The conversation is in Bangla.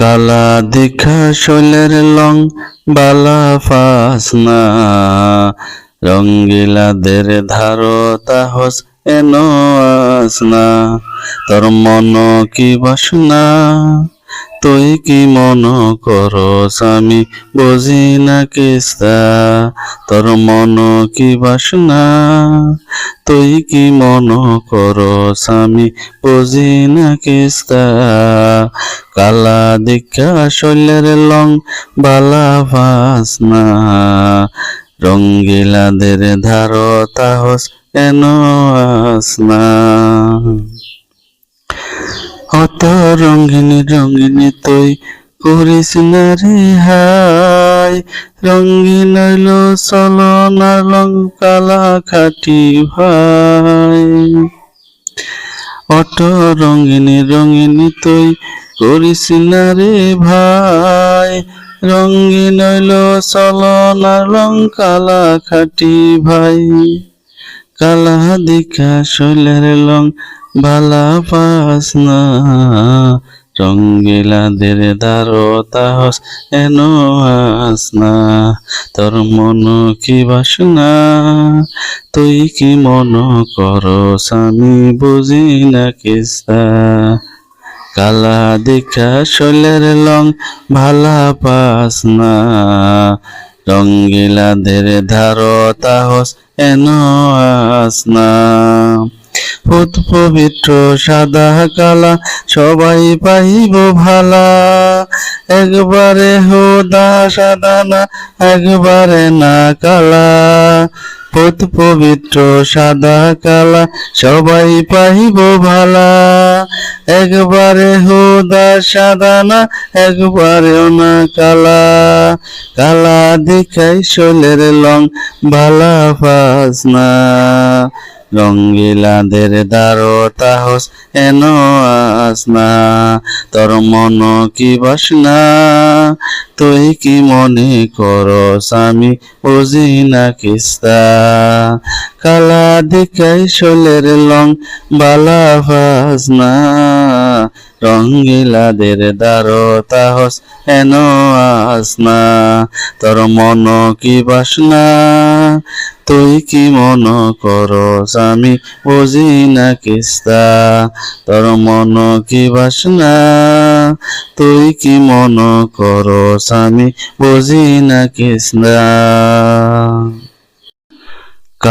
কালা দেখা শৈলের লং বালা ফাসনা। রঙ্গিলাদের ধারো তাহস এন আসনা। তোর মন কি বাসনা? তুই কি মন করস আমি বুঝি না কিস্তা তোর মন কি বাসনা? তুই কি মন করস আমি বুঝি না কিস্তা কালা দীক্ষা শৈলের লং বালা ভাসনা রঙ্গিলাদের ধারো তাহস এন আসনা? অত রঙ্গিনী রঙ্গিনী তুই করিস না রে হাই। রঙ্গিন হইল চলনার লং কালা খাটি ভাই। অত রঙ্গিনী রঙ্গিনী তুই করিস না রে ভাই। রঙ্গিন হইল চলনার লং কালা খাটি ভাই। কালা দেখা শৈলের লং বালা পাসনা রঙ্গিলাদের দারো তাহস এন আসনা, তোর মন কি বাসনা? তুই কি মন করস আমি বুঝি না কিস্তা? কালা দেখা শৈলের লং ভালা পাসনা রঙ্গিলাদের ধারো তাহস এন আসনা। পুত পবিত্র সাদা কালা, সবাই পাইব ভালা। একবারে হোদা সাদা না, একবারে না কালা। পুত পবিত্র সাদা কালা, সবাই পাইব ভালা। একবারে হোদা সাদা না, একবারেও না কালা। কালা দেখাই শোলের লং, ভালা ফাসনা রঙ্গিলাদের দারো তাহস এন আসনা তোর মন কি বাসনা? তুই কি মনে করস আমি বুঝি না কিস্তা? কালা দেখাই শোলের লং বালা ফাসনা রঙ্গিলাদের দারো তাহস এন আসনা তোর মন কি বাসনা? তুই কি মন করস স্বামী? বুঝি না কিস্তা, তোর মন কি বাসনা? তুই কি মন করস স্বামী? বুঝি না কিস্তা।